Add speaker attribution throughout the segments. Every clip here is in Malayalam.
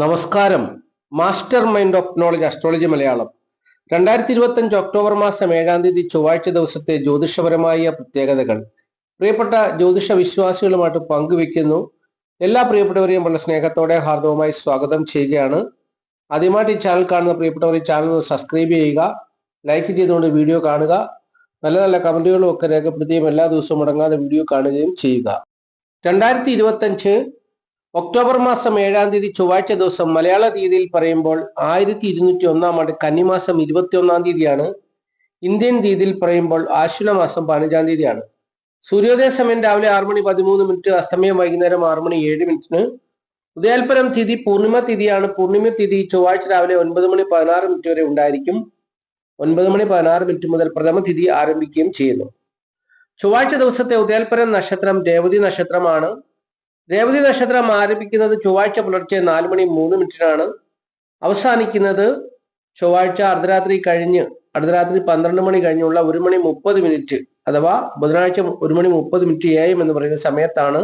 Speaker 1: നമസ്കാരം. Master mind of knowledge astrology Malayalam. രണ്ടായിരത്തി ഇരുപത്തി അഞ്ച് ഒക്ടോബർ മാസം ഏഴാം തീയതി ചൊവ്വാഴ്ച ദിവസത്തെ ജ്യോതിഷപരമായ പ്രത്യേകതകൾ. പ്രിയപ്പെട്ട ജ്യോതിഷ വിശ്വാസികളുമായിട്ട് പങ്കുവെക്കുന്നു എല്ലാ പ്രിയപ്പെട്ടവരെയും വളരെ സ്നേഹത്തോടെ ഹാർദവുമായി സ്വാഗതം ചെയ്യുകയാണ്. ആദ്യമായിട്ട് ഈ ചാനൽ കാണുന്ന പ്രിയപ്പെട്ടവർ ഈ ചാനൽ സബ്സ്ക്രൈബ് ചെയ്യുക ലൈക്ക് ചെയ്തുകൊണ്ട് വീഡിയോ കാണുക നല്ല നല്ല കമന്റുകളും ഒക്കെ രേഖപ്പെടുത്തുകയും എല്ലാ ദിവസവും മുടങ്ങാതെ വീഡിയോ കാണുകയും ചെയ്യുക. രണ്ടായിരത്തി ഇരുപത്തി അഞ്ച് ഒക്ടോബർ മാസം ഏഴാം തീയതി ചൊവ്വാഴ്ച ദിവസം മലയാള തീയതിയിൽ പറയുമ്പോൾ ആയിരത്തി ഇരുന്നൂറ്റി ഒന്നാം ആണ്ട് കന്നിമാസം ഇരുപത്തി ഒന്നാം തീയതിയാണ്. ഇന്ത്യൻ തീയതിയിൽ പറയുമ്പോൾ ആശ്വിന മാസം പതിനഞ്ചാം തീയതിയാണ്. സൂര്യോദയ സമയം രാവിലെ ആറ് മണി പതിമൂന്ന് മിനിറ്റ് അസ്തമയം വൈകുന്നേരം ആറ് മണി ഏഴ് മിനിറ്റിന്. ഉദയാൽപരം തിഥി പൂർണിമ തിഥിയാണ്. പൂർണിമ തിഥി ചൊവ്വാഴ്ച രാവിലെ ഒൻപത് മണി പതിനാറ് മിനിറ്റ് വരെ ഉണ്ടായിരിക്കും. ഒൻപത് മണി പതിനാറ് മിനിറ്റ് മുതൽ പ്രഥമ തിഥി ആരംഭിക്കുകയും ചെയ്യുന്നു. ചൊവ്വാഴ്ച ദിവസത്തെ ഉദയാൽപരം നക്ഷത്രം രേവതി നക്ഷത്രമാണ്. രേവതി നക്ഷത്രം ആരംഭിക്കുന്നത് ചൊവ്വാഴ്ച പുലർച്ചെ നാല് മണി മൂന്ന് മിനിറ്റിനാണ്. അവസാനിക്കുന്നത് ചൊവ്വാഴ്ച അർദ്ധരാത്രി കഴിഞ്ഞ് അർദ്ധരാത്രി പന്ത്രണ്ട് മണി കഴിഞ്ഞുള്ള ഒരു മണി മുപ്പത് മിനിറ്റ് അഥവാ ബുധനാഴ്ച ഒരു മണി മുപ്പത് മിനിറ്റ് എ എം എന്ന് പറയുന്ന സമയത്താണ്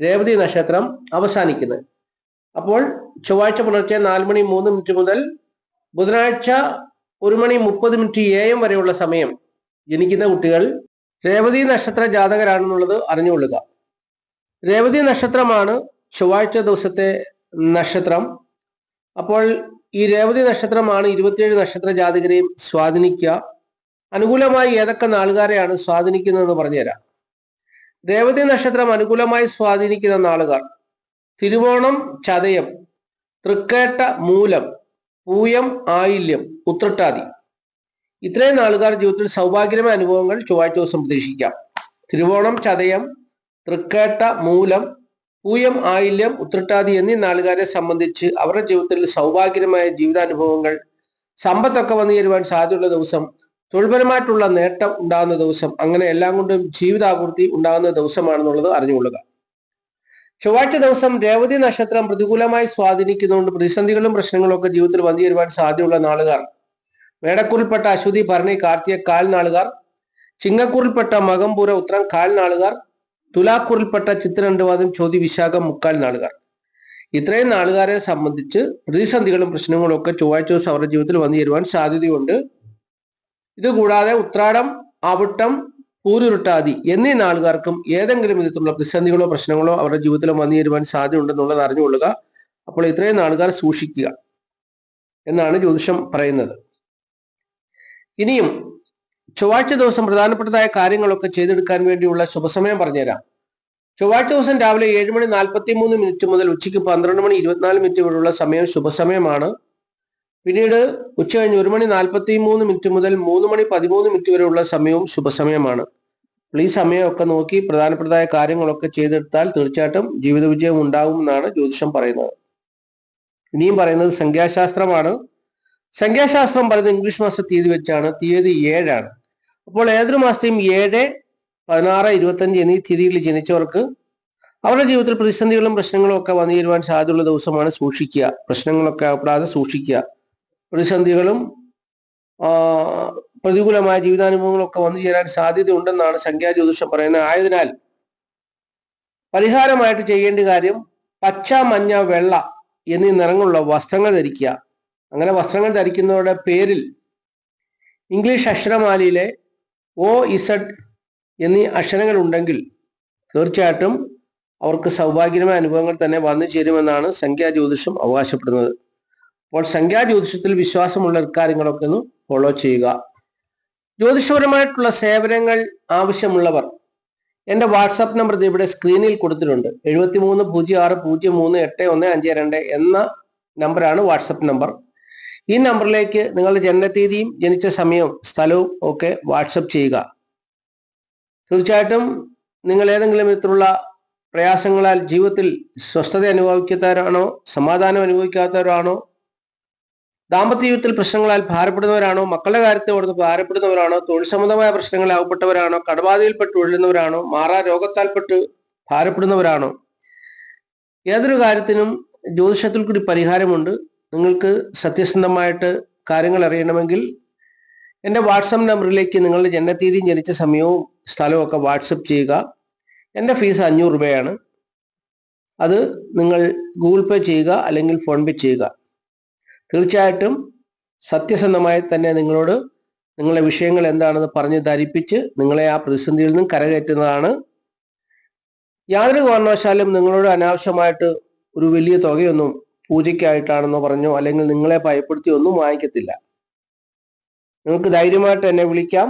Speaker 1: രേവതി നക്ഷത്രം അവസാനിക്കുന്നത്. അപ്പോൾ ചൊവ്വാഴ്ച പുലർച്ചെ നാല് മണി മൂന്ന് മിനിറ്റ് മുതൽ ബുധനാഴ്ച ഒരു മണി മുപ്പത് മിനിറ്റ് എ എം വരെയുള്ള സമയം ജനിക്കുന്ന കുട്ടികൾ രേവതി നക്ഷത്ര ജാതകരാണെന്നുള്ളത് അറിഞ്ഞുകൊള്ളുക. രേവതി നക്ഷത്രമാണ് ചൊവ്വാഴ്ച ദിവസത്തെ നക്ഷത്രം. അപ്പോൾ ഈ രേവതി നക്ഷത്രമാണ് ഇരുപത്തിയേഴ് നക്ഷത്ര ജാതകരെയും സ്വാധീനിക്കുക. അനുകൂലമായി ഏതൊക്കെ നാളുകാരെയാണ് സ്വാധീനിക്കുന്നതെന്ന് പറഞ്ഞുതരാം. രേവതി നക്ഷത്രം അനുകൂലമായി സ്വാധീനിക്കുന്ന നാളുകാർ തിരുവോണം ചതയം തൃക്കേട്ട മൂലം പൂയം ആയില്യം ഉത്രട്ടാതി. ഇത്രയും നാളുകാർ ജീവിതത്തിൽ സൗഭാഗ്യമായ അനുഭവങ്ങൾ ചൊവ്വാഴ്ച ദിവസം പ്രതീക്ഷിക്കാം. തിരുവോണം ചതയം തൃക്കേട്ട മൂലം പൂയം ആയില്യം ഉത്രട്ടാതി എന്നീ നാളുകാരെ സംബന്ധിച്ച് അവരുടെ ജീവിതത്തിൽ സൗഭാഗ്യമായ ജീവിതാനുഭവങ്ങൾ സമ്പത്തൊക്കെ വന്നു ചേരുവാൻ സാധ്യതയുള്ള ദിവസം തൊഴിൽപരമായിട്ടുള്ള നേട്ടം ഉണ്ടാകുന്ന ദിവസം അങ്ങനെ എല്ലാം കൊണ്ടും ജീവിതാപൂർത്തി ഉണ്ടാകുന്ന ദിവസമാണെന്നുള്ളത് അറിഞ്ഞുകൊള്ളുക. ചൊവ്വാഴ്ച ദിവസം രേവതി നക്ഷത്രം പ്രതികൂലമായി സ്വാധീനിക്കുന്നതുകൊണ്ട് പ്രതിസന്ധികളും പ്രശ്നങ്ങളും ഒക്കെ ജീവിതത്തിൽ വന്നു ചേരുവാൻ സാധ്യതയുള്ള നാളുകാർ. മേടക്കൂറിൽപ്പെട്ട അശ്വതി ഭരണി കാർത്തിക കാൽ നാളുകാർ ചിങ്ങക്കൂറിൽപ്പെട്ട മകംപൂര ഉത്രം കാൽ നാളുകാർ തുലാക്കൂറിൽപ്പെട്ട ചിത്രരണ്ടുവാദം ചോതി വിശാഖം മുക്കാൽ നാളുകാർ. ഇത്രയും നാളുകാരെ സംബന്ധിച്ച് പ്രതിസന്ധികളും പ്രശ്നങ്ങളും ഒക്കെ ചൊവ്വാഴ്ച ദിവസം അവരുടെ ജീവിതത്തിൽ വന്നു ചേരുവാൻ സാധ്യതയുണ്ട്. ഇതുകൂടാതെ ഉത്രാടം അവിട്ടം പൂരുരുട്ടാതി എന്നീ നാളുകാർക്കും ഏതെങ്കിലും വിധത്തിലുള്ള പ്രതിസന്ധികളോ പ്രശ്നങ്ങളോ അവരുടെ ജീവിതത്തിൽ വന്നു ചേരുവാൻ സാധ്യതയുണ്ടെന്നുള്ളത് അറിഞ്ഞുകൊള്ളുക. അപ്പോൾ ഇത്രയും നാളുകാർ സൂക്ഷിക്കുക എന്നാണ് ജ്യോതിഷം പറയുന്നത്. ഇനിയും ചൊവ്വാഴ്ച ദിവസം പ്രധാനപ്പെട്ടതായ കാര്യങ്ങളൊക്കെ ചെയ്തെടുക്കാൻ വേണ്ടിയുള്ള ശുഭസമയം പറഞ്ഞുതരാം. ചൊവ്വാഴ്ച ദിവസം രാവിലെ ഏഴ് മണി നാൽപ്പത്തി മൂന്ന് മിനിറ്റ് മുതൽ ഉച്ചയ്ക്ക് പന്ത്രണ്ട് മണി ഇരുപത്തിനാല് മിനിറ്റ് വരെയുള്ള സമയം ശുഭസമയമാണ്. പിന്നീട് ഉച്ച കഴിഞ്ഞ് ഒരു മണി നാൽപ്പത്തി മൂന്ന് മിനിറ്റ് മുതൽ മൂന്ന് മണി പതിമൂന്ന് മിനിറ്റ് വരെയുള്ള സമയവും ശുഭസമയമാണ്. ഈ സമയമൊക്കെ നോക്കി പ്രധാനപ്പെട്ടതായ കാര്യങ്ങളൊക്കെ ചെയ്തെടുത്താൽ തീർച്ചയായിട്ടും ജീവിത വിജയം ഉണ്ടാകും എന്നാണ് ജ്യോതിഷം പറയുന്നത്. ഇനിയും പറയുന്നത് സംഖ്യാശാസ്ത്രമാണ്. സംഖ്യാശാസ്ത്രം പറയുന്നത് ഇംഗ്ലീഷ് മാസ തീയതി വെച്ചാണ്. തീയതി ഏഴാണ്. അപ്പോൾ ഏതൊരു മാസത്തെയും ഏഴ് പതിനാറ് ഇരുപത്തഞ്ച് എന്നീ തീയതികളിൽ ജനിച്ചവർക്ക് അവരുടെ ജീവിതത്തിൽ പ്രതിസന്ധികളും പ്രശ്നങ്ങളും ഒക്കെ വന്നു ചേരുവാൻ സാധ്യതയുള്ള ദിവസമാണ് സൂക്ഷിക്കുക. പ്രശ്നങ്ങളൊക്കെ അവിടാതെ സൂക്ഷിക്കുക. പ്രതിസന്ധികളും പ്രതികൂലമായ ജീവിതാനുഭവങ്ങളൊക്കെ വന്നു ചേരാൻ സാധ്യതയുണ്ടെന്നാണ് സംഖ്യാ ജ്യോതിഷം പറയുന്നത്. ആയതിനാൽ പരിഹാരമായിട്ട് ചെയ്യേണ്ട കാര്യം പച്ച മഞ്ഞ വെള്ള എന്നീ നിറങ്ങളുള്ള വസ്ത്രങ്ങൾ ധരിക്കുക. അങ്ങനെ വസ്ത്രങ്ങൾ ധരിക്കുന്നവരുടെ പേരിൽ ഇംഗ്ലീഷ് അക്ഷരമാലയിലെ ഒ ഇസഡ് എന്നീ അക്ഷരങ്ങൾ ഉണ്ടെങ്കിൽ തീർച്ചയായിട്ടും അവർക്ക് സൗഭാഗ്യമായ അനുഭവങ്ങൾ തന്നെ വന്നു ചേരുമെന്നാണ് സംഖ്യാ ജ്യോതിഷം അവകാശപ്പെടുന്നത്. അപ്പോൾ സംഖ്യാ ജ്യോതിഷത്തിൽ വിശ്വാസമുള്ള കാര്യങ്ങളൊക്കെ ഒന്ന് ഫോളോ ചെയ്യുക. ജ്യോതിഷപരമായിട്ടുള്ള സേവനങ്ങൾ ആവശ്യമുള്ളവർ എന്റെ വാട്സാപ്പ് നമ്പർ ഇവിടെ സ്ക്രീനിൽ കൊടുത്തിട്ടുണ്ട്. എഴുപത്തി മൂന്ന് പൂജ്യം ആറ് പൂജ്യം മൂന്ന് എട്ട് ഒന്ന് അഞ്ച് രണ്ട് എന്ന നമ്പറാണ് വാട്സപ്പ് നമ്പർ. ഈ നമ്പറിലേക്ക് നിങ്ങളുടെ ജനനത്തീയതിയും ജനിച്ച സമയവും സ്ഥലവും ഒക്കെ വാട്സപ്പ് ചെയ്യുക. തീർച്ചയായിട്ടും നിങ്ങൾ ഏതെങ്കിലും വിധത്തിലുള്ള പ്രയാസങ്ങളാൽ ജീവിതത്തിൽ സ്വസ്ഥത അനുഭവിക്കാത്തവരാണോ സമാധാനം അനുഭവിക്കാത്തവരാണോ ദാമ്പത്യ ജീവിതത്തിൽ പ്രശ്നങ്ങളാൽ ഭാരപ്പെടുന്നവരാണോ മക്കളുടെ കാര്യത്തെ ഓർത്ത് ഭാരപ്പെടുന്നവരാണോ തൊഴിൽ സംബന്ധമായ പ്രശ്നങ്ങളിൽ അകപ്പെട്ടവരാണോ കടബാധയിൽപ്പെട്ട് ഉഴലുന്നവരാണോ മാറാ രോഗത്താൽപ്പെട്ട് ഭാരപ്പെടുന്നവരാണോ ഏതൊരു കാര്യത്തിനും ജ്യോതിഷത്തിൽ കൂടി പരിഹാരമുണ്ട്. നിങ്ങൾക്ക് സത്യസന്ധമായിട്ട് കാര്യങ്ങൾ അറിയണമെങ്കിൽ എന്റെ വാട്സപ്പ് നമ്പറിലേക്ക് നിങ്ങളുടെ ജനനത്തീയതിയും ജനിച്ച സമയവും സ്ഥലവും ഒക്കെ വാട്സപ്പ് ചെയ്യുക. എന്റെ ഫീസ് അഞ്ഞൂറ് രൂപയാണ്. അത് നിങ്ങൾ ഗൂഗിൾ പേ ചെയ്യുക അല്ലെങ്കിൽ ഫോൺ പേ ചെയ്യുക. തീർച്ചയായിട്ടും സത്യസന്ധമായി തന്നെ നിങ്ങളോട് നിങ്ങളുടെ വിഷയങ്ങൾ എന്താണെന്ന് പറഞ്ഞ് ധരിപ്പിച്ച് നിങ്ങളെ ആ പ്രതിസന്ധിയിൽ നിന്നും കരകയറ്റുന്നതാണ്. യാതൊരു കാരണവശാലും നിങ്ങളോട് അനാവശ്യമായിട്ട് ഒരു വലിയ തുകയൊന്നും പൂജയ്ക്കായിട്ടാണെന്നോ പറഞ്ഞോ അല്ലെങ്കിൽ നിങ്ങളെ ഭയപ്പെടുത്തി ഒന്നും വാങ്ങിക്കത്തില്ല. നിങ്ങൾക്ക് ധൈര്യമായിട്ട് എന്നെ വിളിക്കാം.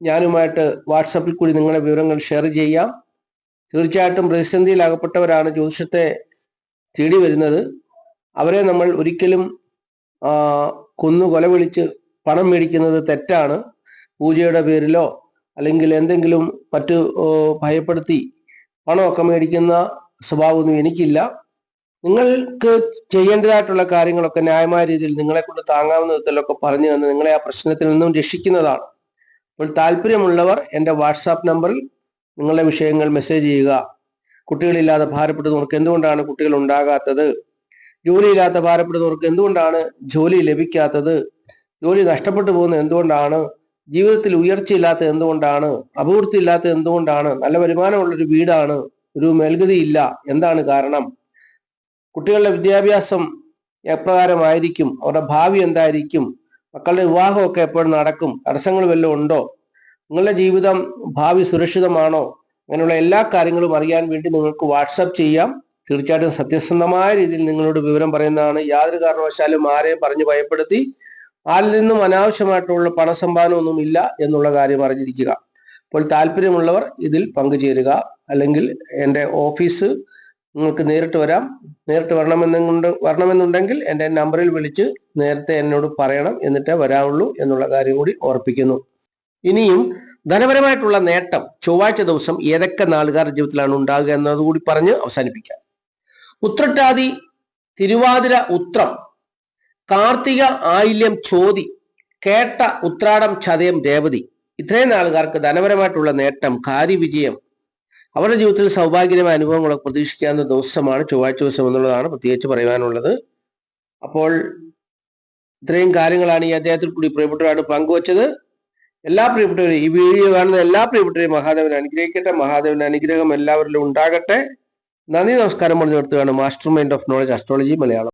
Speaker 1: ഞാനുമായിട്ട് വാട്സപ്പിൽ കൂടി നിങ്ങളുടെ വിവരങ്ങൾ ഷെയർ ചെയ്യാം. തീർച്ചയായിട്ടും പ്രതിസന്ധിയിൽ അകപ്പെട്ടവരാണ് ജ്യോതിഷത്തെ തേടി വരുന്നത്. അവരെ നമ്മൾ ഒരിക്കലും കൊന്നു കൊല വിളിച്ച് പണം മേടിക്കുന്നത് തെറ്റാണ്. പൂജയുടെ പേരിലോ അല്ലെങ്കിൽ എന്തെങ്കിലും മറ്റു ഭയപ്പെടുത്തി പണമൊക്കെ മേടിക്കുന്ന സ്വഭാവമൊന്നും എനിക്കില്ല. നിങ്ങൾക്ക് ചെയ്യേണ്ടതായിട്ടുള്ള കാര്യങ്ങളൊക്കെ ന്യായമായ രീതിയിൽ നിങ്ങളെ കൊണ്ട് താങ്ങാവുന്ന വിധത്തിലൊക്കെ പറഞ്ഞു തന്ന് നിങ്ങളെ ആ പ്രശ്നത്തിൽ നിന്നും രക്ഷിക്കുന്നതാണ്. അപ്പോൾ താല്പര്യമുള്ളവർ എന്റെ വാട്സാപ്പ് നമ്പറിൽ നിങ്ങളുടെ വിഷയങ്ങൾ മെസ്സേജ് ചെയ്യുക. കുട്ടികളില്ലാതെ ഭാരപ്പെടുന്നവർക്ക് എന്തുകൊണ്ടാണ് കുട്ടികൾ ഉണ്ടാകാത്തത്? ജോലിയില്ലാത്ത ഭാരപ്പെടുന്നവർക്ക് എന്തുകൊണ്ടാണ് ജോലി ലഭിക്കാത്തത്? ജോലി നഷ്ടപ്പെട്ടു പോകുന്നത് എന്തുകൊണ്ടാണ്? ജീവിതത്തിൽ ഉയർച്ചയില്ലാത്ത എന്തുകൊണ്ടാണ്? അഭിവൃദ്ധി ഇല്ലാത്ത എന്തുകൊണ്ടാണ്? നല്ല വരുമാനമുള്ളൊരു വീടാണ്. ഒരു മേൽഗതി ഇല്ല എന്താണ് കാരണം? കുട്ടികളുടെ വിദ്യാഭ്യാസം എപ്രകാരമായിരിക്കും? അവരുടെ ഭാവി എന്തായിരിക്കും? മക്കളുടെ വിവാഹമൊക്കെ എപ്പോഴും നടക്കും? തടസ്സങ്ങൾ വല്ലതും ഉണ്ടോ? നിങ്ങളുടെ ജീവിതം ഭാവി സുരക്ഷിതമാണോ? അങ്ങനെയുള്ള എല്ലാ കാര്യങ്ങളും അറിയാൻ വേണ്ടി നിങ്ങൾക്ക് വാട്സപ്പ് ചെയ്യാം. തീർച്ചയായിട്ടും സത്യസന്ധമായ രീതിയിൽ നിങ്ങളോട് വിവരം പറയുന്നതാണ് യാതൊരു കാരണവശാലും ആരെയും പറഞ്ഞു ഭയപ്പെടുത്തി ആരിൽ നിന്നും അനാവശ്യമായിട്ടുള്ള പണസമ്പാദനമൊന്നും ഇല്ല എന്നുള്ള കാര്യം അറിഞ്ഞിരിക്കുക. അപ്പോൾ താല്പര്യമുള്ളവർ ഇതിൽ പങ്കുചേരുക. അല്ലെങ്കിൽ എന്റെ ഓഫീസ് നിങ്ങൾക്ക് നേരിട്ട് വരാം. നേരിട്ട് വരണമെന്നുണ്ട് വരണമെന്നുണ്ടെങ്കിൽ എന്റെ നമ്പറിൽ വിളിച്ച് നേരത്തെ എന്നോട് പറയണം. എന്നിട്ടേ വരാവുള്ളൂ എന്നുള്ള കാര്യം കൂടി ഓർപ്പിക്കുന്നു. ഇനിയും ധനപരമായിട്ടുള്ള നേട്ടം ചൊവ്വാഴ്ച ദിവസം ഏതൊക്കെ നാളുകാർ ജീവിതത്തിലാണ് ഉണ്ടാകുക എന്നതുകൂടി പറഞ്ഞ് അവസാനിപ്പിക്കാം. ഉത്രട്ടാതി തിരുവാതിര ഉത്രം കാർത്തിക ആയില്യം ചോതി കേട്ട ഉത്രാടം ചതയം രേവതി. ഇത്രയും നാളുകാർക്ക് ധനപരമായിട്ടുള്ള നേട്ടം കാര്യവിജയം അവരുടെ ജീവിതത്തിൽ സൗഭാഗ്യമായ അനുഭവങ്ങളൊക്കെ പ്രതീക്ഷിക്കാവുന്ന ദിവസമാണ് ചൊവ്വാഴ്ച ദിവസം എന്നുള്ളതാണ് പ്രത്യേകിച്ച് പറയാനുള്ളത്. അപ്പോൾ ഇത്രയും കാര്യങ്ങളാണ് ഈ അദ്ദേഹത്തിൽ കൂടി പ്രിയപ്പെട്ടവരായിട്ട് പങ്കുവച്ചത്. എല്ലാ പ്രിയപ്പെട്ടവരും ഈ വീഡിയോ കാണുന്ന എല്ലാ പ്രിയപ്പെട്ടവരെയും മഹാദേവൻ അനുഗ്രഹിക്കട്ടെ. മഹാദേവൻ അനുഗ്രഹം എല്ലാവരിലും ഉണ്ടാകട്ടെ. നന്ദി നമസ്കാരം പറഞ്ഞു നിർത്തുകയാണ് master mind of knowledge astrology Malayalam